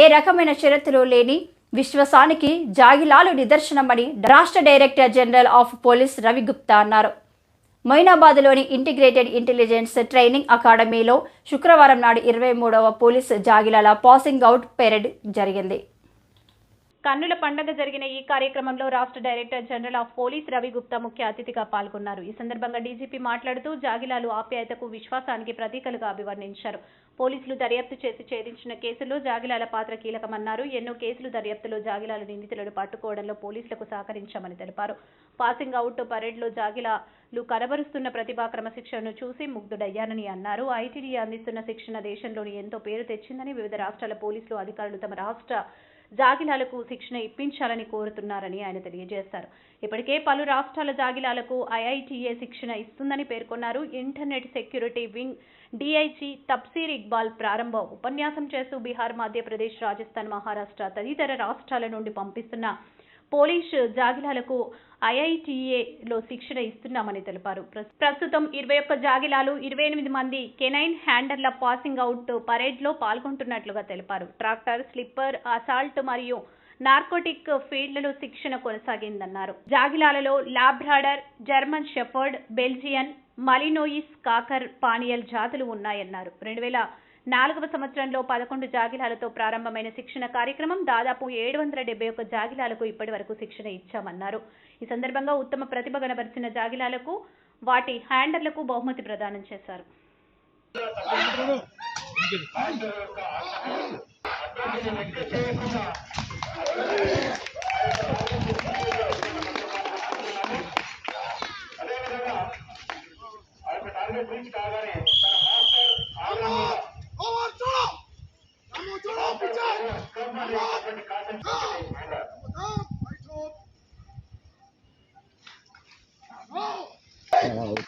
ఏ రకమైన షరతులు లేని విశ్వాసానికి జాగిలాలు నిదర్శనమని రాష్ట్ర director general of police Ravi Gupta అన్నారు. మొయినాబాద్లోని ఇంటిగ్రేటెడ్ ఇంటెలిజెన్స్ ట్రైనింగ్ అకాడమీలో శుక్రవారం నాడు ఇరవై మూడవ పోలీస్ జాగిలాల పాసింగ్ అవుట్ పెరేడ్ జరిగింది. కన్నుల పండగ జరిగిన ఈ కార్యక్రమంలో రాష్ట్ర director general of police Ravi Gupta ముఖ్య అతిథిగా పాల్గొన్నారు. ఈ సందర్భంగా డీజీపీ మాట్లాడుతూ జాగిలాలు ఆప్యాయతకు విశ్వాసానికి ప్రతీకలుగా అభివర్ణించారు. పోలీసులు దర్యాప్తు చేసి ఛేదించిన కేసుల్లో జాగిలాల పాత్ర కీలకమన్నారు. ఎన్నో కేసులు దర్యాప్తులో జాగిలాలు నిందితులను పట్టుకోవడంలో పోలీసులకు సహకరించామని తెలిపారు. పాసింగ్ అవుట్ పరేడ్లో జాగిలాలు కనబరుస్తున్న ప్రతిభా క్రమశిక్షణను చూసి ముగ్ధుడయ్యానని అన్నారు. ఐటీడీ అందిస్తున్న శిక్షణ దేశంలోని ఎంతో పేరు తెచ్చిందని వివిధ రాష్ట్రాల పోలీసులు అధికారులు తమ రాష్ట్ర జాగిలాలకు శిక్షణ ఇప్పించాలని కోరుతున్నారని ఆయన తెలియజేశారు. ఇప్పటికే పలు రాష్ట్రాల జాగిలాలకు ఐఐటీఏ శిక్షణ ఇస్తుందని పేర్కొన్నారు. Internet security wing DIG Tafseer Iqbal ప్రారంభ ఉపన్యాసం చేస్తూ బీహార్ మధ్యప్రదేశ్ రాజస్థాన్ మహారాష్ట్ర తదితర రాష్ట్రాల నుండి పంపిస్తున్న పోలీస్ జాగిలాలకు ఐఐటీఏలో శిక్షణ ఇస్తున్నామని తెలిపారు. ప్రస్తుతం ఇరవై ఒక్క జాగిలాలు ఇరవై ఎనిమిది మంది కెనైన్ హ్యాండర్ల పాసింగ్ అవుట్ పరేడ్లో పాల్గొంటున్నట్లుగా తెలిపారు. ట్రాక్టర్ స్లిప్పర్ అసాల్ట్ మరియు నార్కోటిక్ ఫీల్డ్లలో శిక్షణ కొనసాగిందన్నారు. జాగిలాలలో Labrador German Shepherd Belgian Malinois cocker spaniel జాతులు ఉన్నాయన్నారు. రెండు వేల నాలుగవ సంవత్సరంలో పదకొండు జాగిలాలతో ప్రారంభమైన శిక్షణ కార్యక్రమం దాదాపు ఏడు వందల డెబ్బై ఒక్క జాగిలాలకు ఇప్పటి వరకు శిక్షణ ఇచ్చామన్నారు. ఈ సందర్భంగా ఉత్తమ ప్రతిభ కనబరిచిన జాగిలాలకు వాటి హ్యాండర్లకు బహుమతి ప్రదానం చేశారు.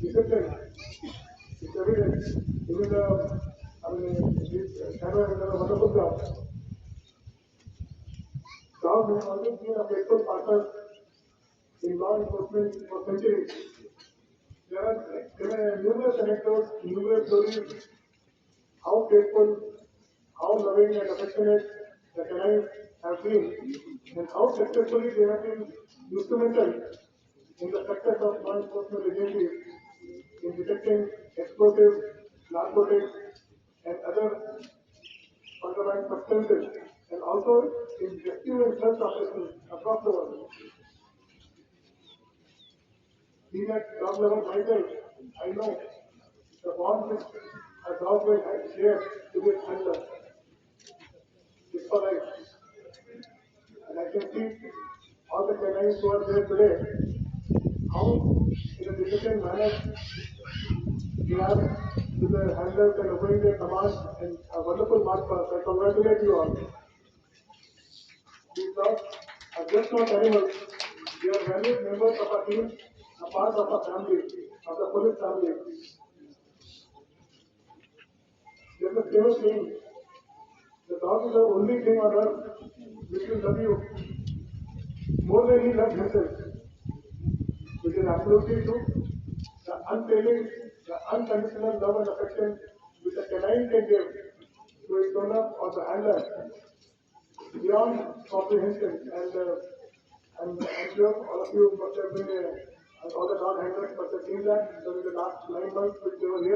discipline is evident. Even the, I mean, this shadow has done wonderful job. Dog has always been a faithful partner in law enforcement for centuries. There are, there are numerous anecdotes, numerous stories how faithful, how loving and affectionate the canines have been, and how successfully they have been instrumental in the success of law enforcement agencies in detecting explosives, narcotics, and other contraband substances, and also in rescue and search operations across the world. Being at dog level myself, I know the bond which a dog will share to its handler is for life. And I can see all the canines who are there today, how in a manner they are with their handlers and obeying their commands and a wonderful for us. I congratulate you all. These dogs are just not animals. They are valued members of our team, a part of our family, of the police family. There's a famous saying, the dog is the only thing on earth which will love you more than he loves himself. Is absolutely true. The unfailing, the unconditional love and affection which a canine can give to its owner or the handler beyond comprehension. And uh, I'm, I'm sure all of you must have been, uh, all the dog handlers must have seen that during the last nine months which they were here.